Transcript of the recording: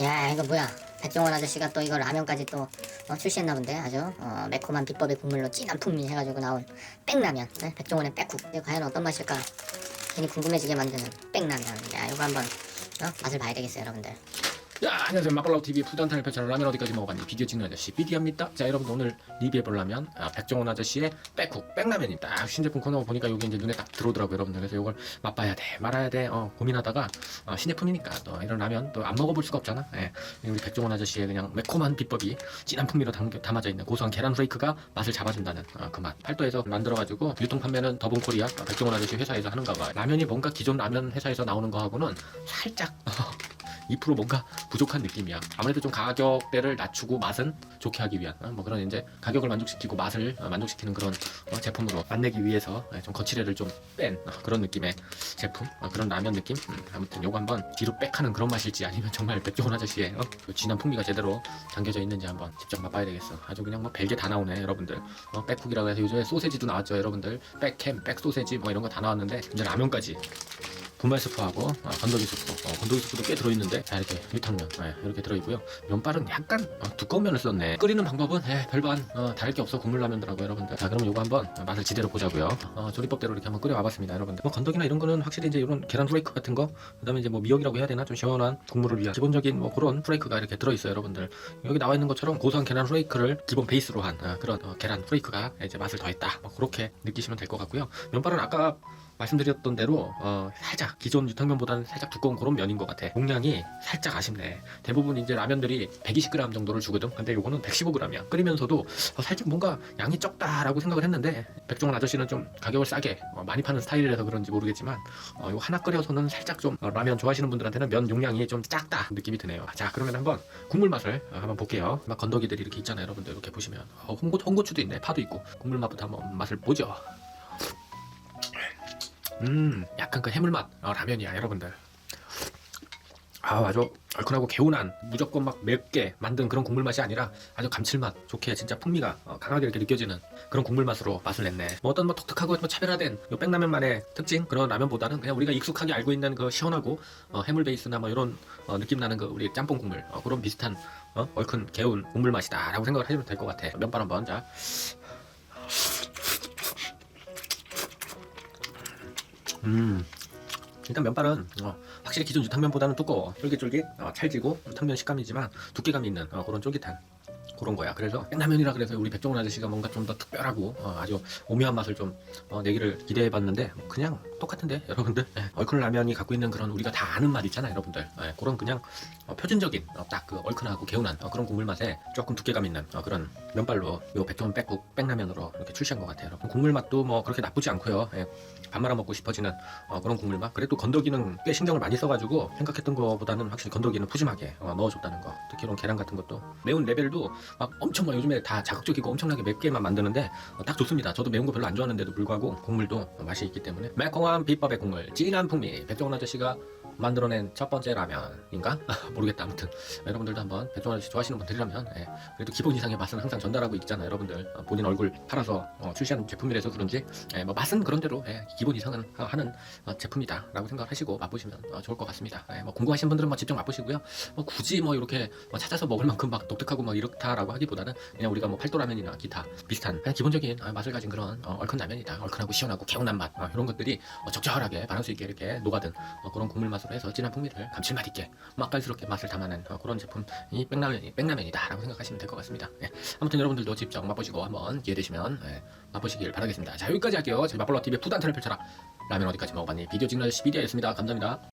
야 이거 뭐야 백종원 아저씨가 또 이거 라면까지 또 어, 출시했나 본데 아주 어, 매콤한 비법의 국물로 진한 풍미 해가지고 나온 백라면 네? 백종원의 백국 이게 과연 어떤 맛일까 괜히 궁금해지게 만드는 백라면 야 이거 한번 어? 맛을 봐야 되겠어요 여러분들 야 안녕하세요. 마블라우 TV 푸단탄을 펼쳐라 라면 어디까지 먹어봤니? 비디오 찍는 아저씨 비디입니다. 자 여러분 오늘 리뷰해볼 라면 아, 백종원 아저씨의 백국 백라면입니다. 아, 신제품 코너 보니까 여기 이제 눈에 딱 들어오더라고요 여러분들. 그래서 이걸 맛봐야 돼 말아야 돼 어, 고민하다가 어, 신제품이니까 또 이런 라면 또 안 먹어볼 수가 없잖아. 예. 우리 백종원 아저씨의 그냥 매콤한 비법이 진한 풍미로 담, 담아져 있는 고소한 계란 프레이크가 맛을 잡아준다는 어, 그맛. 팔도에서 만들어가지고 유통 판매는 더본코리아 어, 백종원 아저씨 회사에서 하는가 봐 라면이 뭔가 기존 라면 회사에서 나오는 거하고는 살짝 2% 뭔가 부족한 느낌이야. 아무래도 좀 가격대를 낮추고 맛은 좋게 하기 위한 어, 뭐 그런 이제 가격을 만족시키고 맛을 어, 만족시키는 그런 어, 제품으로 만내기 위해서 예, 좀 거칠애를 좀 뺀 그런 느낌의 제품 어, 그런 라면 느낌. 음, 아무튼 요거 한번 뒤로 빽하는 그런 맛일지 아니면 정말 백종원 아저씨의 어, 그 진한 풍미가 제대로 담겨져 있는지 한번 직접 맛봐야 되겠어. 아주 그냥 뭐 별게 다 나오네 여러분들. 어, 백국이라고 해서 요즘에 소세지도 나왔죠 여러분들. 백햄, 백소세지 뭐 이런 거 다 나왔는데 이제 라면까지. 분말 스프하고 어, 건더기 스프, 어, 건더기 스프도 꽤 들어있는데 자 이렇게 유탕면 예, 이렇게 들어있고요. 면발은 약간 어, 두꺼운 면을 썼네. 끓이는 방법은 예, 별반 어, 다를 게 없어 국물 라면더라고요, 여러분들. 자 그럼 요거 한번 어, 맛을 지대로 보자고요. 어, 조리법대로 이렇게 한번 끓여와봤습니다, 여러분들. 뭐 건더기나 이런 거는 확실히 이제 이런 계란 프레이크 같은 거, 그다음에 이제 뭐 미역이라고 해야 되나 좀 시원한 국물을 위한 기본적인 뭐 그런 프레이크가 이렇게 들어있어요, 여러분들. 여기 나와 있는 것처럼 고소한 계란 프레이크를 기본 베이스로 한 어, 그런 어, 계란 프레이크가 이제 맛을 더했다. 뭐 그렇게 느끼시면 될 것 같고요. 면발은 아까 말씀드렸던 대로 어, 살짝 기존 유탕면보다는 살짝 두꺼운 그런 면인 것 같아. 용량이 살짝 아쉽네. 대부분 이제 라면들이 120g 정도를 주거든. 근데 요거는 115g이야. 끓이면서도 어, 살짝 뭔가 양이 적다라고 생각을 했는데 백종원 아저씨는 좀 가격을 싸게 어, 많이 파는 스타일이라서 그런지 모르겠지만 어, 요 하나 끓여서는 살짝 좀 어, 라면 좋아하시는 분들한테는 면 용량이 좀 작다 느낌이 드네요. 자 그러면 한번 국물 맛을 어, 한번 볼게요. 막 건더기들이 이렇게 있잖아요, 여러분들 이렇게 보시면 어, 홍고 홍고추도 있네, 파도 있고 국물 맛부터 한번 맛을 보죠. 음, 약간 그 해물맛 어, 라면이야, 여러분들. 아, 아주 얼큰하고 개운한 무조건 막 맵게 만든 그런 국물 맛이 아니라 아주 감칠맛 좋게 진짜 풍미가 어, 강하게 이렇게 느껴지는 그런 국물 맛으로 맛을 냈네. 뭐 어떤 뭐 독특하고 뭐 차별화된 요 백라면만의 특징 그런 라면보다는 그냥 우리가 익숙하게 알고 있는 그 시원하고 어, 해물 베이스나 뭐 이런 어, 느낌 나는 그 우리 짬뽕 국물 어, 그런 비슷한 어, 얼큰 개운 국물 맛이다라고 생각을 하시면 될것 같아. 면발 한번 자. 음. 일단 면발은 어, 확실히 기존 유탕면보다는 두꺼워 쫄깃쫄깃 어, 찰지고 유탕면 식감이지만 두께감이 있는 어, 그런 쫄깃한 그런 거야 그래서 백라면이라 그래서 우리 백종원 아저씨가 뭔가 좀 더 특별하고 어, 아주 오묘한 맛을 좀 어, 내기를 기대해 봤는데 그냥 똑같은데 여러분들? 예, 얼큰 라면이 갖고 있는 그런 우리가 다 아는 맛 있잖아요 여러분들. 예, 그런 그냥 어, 표준적인 어, 딱그 얼큰하고 개운한 어, 그런 국물 맛에 조금 두께감 있는 어, 그런 면발로 요 백종원 백국 백라면으로 이렇게 출시한 것 같아요 여러분. 국물 맛도 뭐 그렇게 나쁘지 않고요. 예, 밥 말아 먹고 싶어지는 어, 그런 국물 맛. 그래도 건더기는 꽤 신경을 많이 써가지고 생각했던 것보다는 확실히 건더기는 푸짐하게 어, 넣어줬다는 거. 특히 이런 계란 같은 것도. 매운 레벨도 막 엄청 막 요즘에 다 자극적이고 엄청나게 맵게만 만드는데 어, 딱 좋습니다. 저도 매운 거 별로 안 좋아하는데도 불구하고 국물도 어, 맛이 있기 때문에. 매콤한 비법의 국물, 진한 풍미. 백종원 아저씨가 만들어낸 첫 번째 라면인가? 모르겠다. 아무튼 여러분들도 한번 백종원 아저씨 좋아하시는 분들이라면 예, 그래도 기본 이상의 맛은 항상 전달하고 있잖아요, 여러분들. 어, 본인 얼굴 팔아서 어, 출시한 제품이라서 그런지 예, 뭐 맛은 그런 대로 예, 기본 이상은 하- 하는 어, 제품이다라고 생각하시고 맛보시면 어, 좋을 것 같습니다. 예, 뭐 궁금하신 분들은 뭐 직접 맛보시고요. 뭐 굳이 뭐 이렇게 뭐 찾아서 먹을 만큼 막 독특하고 막 이렇다라고 하기보다는 그냥 우리가 뭐 팔도라면이나 기타 비슷한 그냥 기본적인 어, 맛을 가진 그런 어, 얼큰 라면이다. 얼큰하고 시원하고 개운한 맛 어, 이런 것들이 어, 적절하게 바란스 있게 이렇게 녹아든 어, 그런 국물 맛으로 해서 진한 풍미를 감칠맛 있게 맛깔스럽게 맛을 담아낸 어, 그런 제품이 백라면이 백라면이다 라고 생각하시면 될 것 같습니다. 예. 아무튼 여러분들도 직접 맛보시고 한번 기회 되시면 예, 맛보시길 바라겠습니다. 자 여기까지 할게요. 저희 맛볼러 TV의 푸단타를 펼쳐라 라면 어디까지 먹어봤니? 비디오 찍는 아저씨 비디오였습니다. 감사합니다.